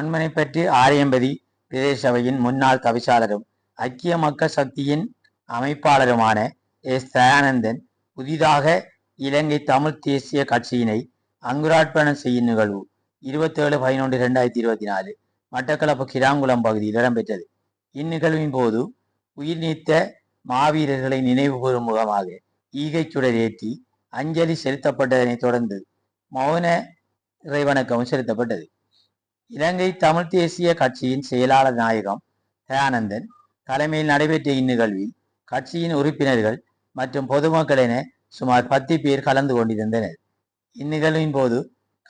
மண்மனை பற்றி ஆரியம்பதி பிரதேசவையின் முன்னாள் தவிசாளரும் ஐக்கிய மக்கள் சக்தியின் அமைப்பாளருமான எஸ் தயானந்தன் புதிதாக இலங்கை தமிழ் தேசிய கட்சியினை அங்குராட்பணம் செய்யும் நிகழ்வு இருபத்தேழு பதினொன்று இரண்டாயிரத்தி இருபத்தி நாலு மட்டக்களப்பு கிராங்குளம் பகுதியில் இடம்பெற்றது. இந்நிகழ்வின் போது உயிர் நீத்த மாவீரர்களை நினைவு கூறும் முகமாக ஈகைச் சுடர் ஏற்றி அஞ்சலி செலுத்தப்பட்டதனைத் தொடர்ந்து மௌன இறைவணக்கமும் செலுத்தப்பட்டது. இலங்கை தமிழ் தேசிய கட்சியின் செயலாளர் நாயகம் தயானந்தன் தலைமையில் நடைபெற்ற இந்நிகழ்வில் கட்சியின் உறுப்பினர்கள் மற்றும் பொதுமக்கள் என சுமார் பத்து பேர் கலந்து கொண்டிருந்தனர். இந்நிகழ்வின் போது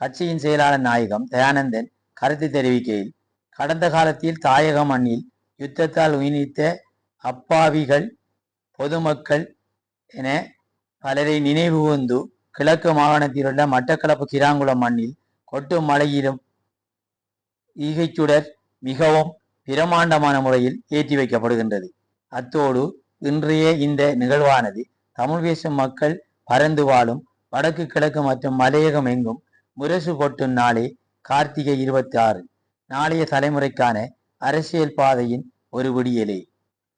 கட்சியின் செயலாளர் நாயகம் தயானந்தன் கருத்து தெரிவிக்கையில் கடந்த காலத்தில் தாயக மண்ணில் யுத்தத்தால் உயிரித்த அப்பாவிகள் பொதுமக்கள் என பலரை நினைவு கூர்ந்து கிழக்கு மாகாணத்தில் உள்ள மட்டக்களப்பு கிராங்குளம் மண்ணில் கொட்டும் மழையிலும் ஈகைச்சுடர் மிகவும் பிரமாண்டமான முறையில் ஏற்றி வைக்கப்படுகின்றது. அத்தோடு இன்றைய இந்த நிகழ்வானது தமிழ் பேசும் மக்கள் பறந்து வாழும் வடக்கு கிழக்கு மற்றும் மலையகம் எங்கும் முரசு கொட்டும் நாளே கார்த்திகை இருபத்தி ஆறு நாளைய தலைமுறைக்கான அரசியல் பாதையின் ஒரு விடியலே.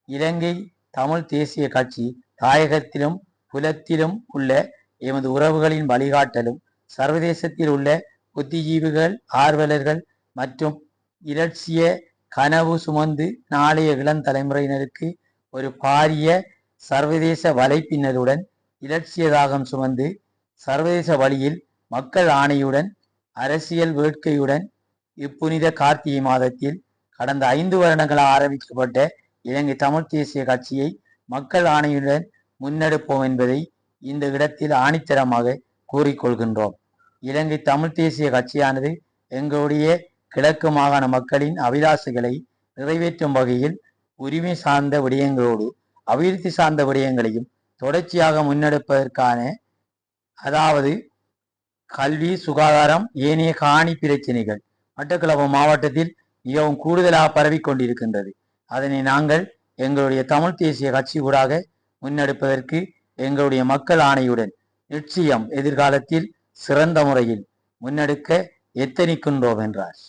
இலங்கை தமிழ் தேசிய கட்சி தாயகத்திலும் புலத்திலும் உள்ள எமது உறவுகளின் வழிகாட்டலும் சர்வதேசத்தில் உள்ள புத்திஜீவிகள் ஆர்வலர்கள் மற்றும் இலட்சிய கனவு சுமந்து நாளைய இளம் தலைமுறையினருக்கு ஒரு பாரிய சர்வதேச வலைப்பின்னலுடன் இலட்சிய தாகம் சுமந்து சர்வதேச வழியில் மக்கள் ஆணையுடன் அரசியல் வேட்கையுடன் இப்புனித கார்த்திகை மாதத்தில் கடந்த ஐந்து வருடங்களாக ஆரம்பிக்கப்பட்ட இலங்கை தமிழ் தேசிய கட்சியை மக்கள் ஆணையுடன் முன்னெடுப்போம் என்பதை இந்த இடத்தில் ஆணித்தரமாக கூறிக்கொள்கின்றோம். இலங்கை தமிழ் தேசிய கட்சியானது எங்களுடைய கிழக்கு மாகாண மக்களின் அபிலாசுகளை நிறைவேற்றும் வகையில் உரிமை சார்ந்த விடயங்களோடு அபிவிருத்தி சார்ந்த விடயங்களையும் தொடர்ச்சியாக முன்னெடுப்பதற்கான அதாவது கல்வி சுகாதாரம் ஏனைய காணி பிரச்சினைகள் மட்டக்களப்பு மாவட்டத்தில் மிகவும் கூடுதலாக பரவிக் கொண்டிருக்கின்றது. அதனை நாங்கள் எங்களுடைய தமிழ் தேசிய கட்சி ஊடாக முன்னெடுப்பதற்கு எங்களுடைய மக்கள் ஆணையுடன் நிச்சயம் எதிர்காலத்தில் சிறந்த முறையில் முன்னெடுக்க எத்தனிக்கின்றோம் என்றார்.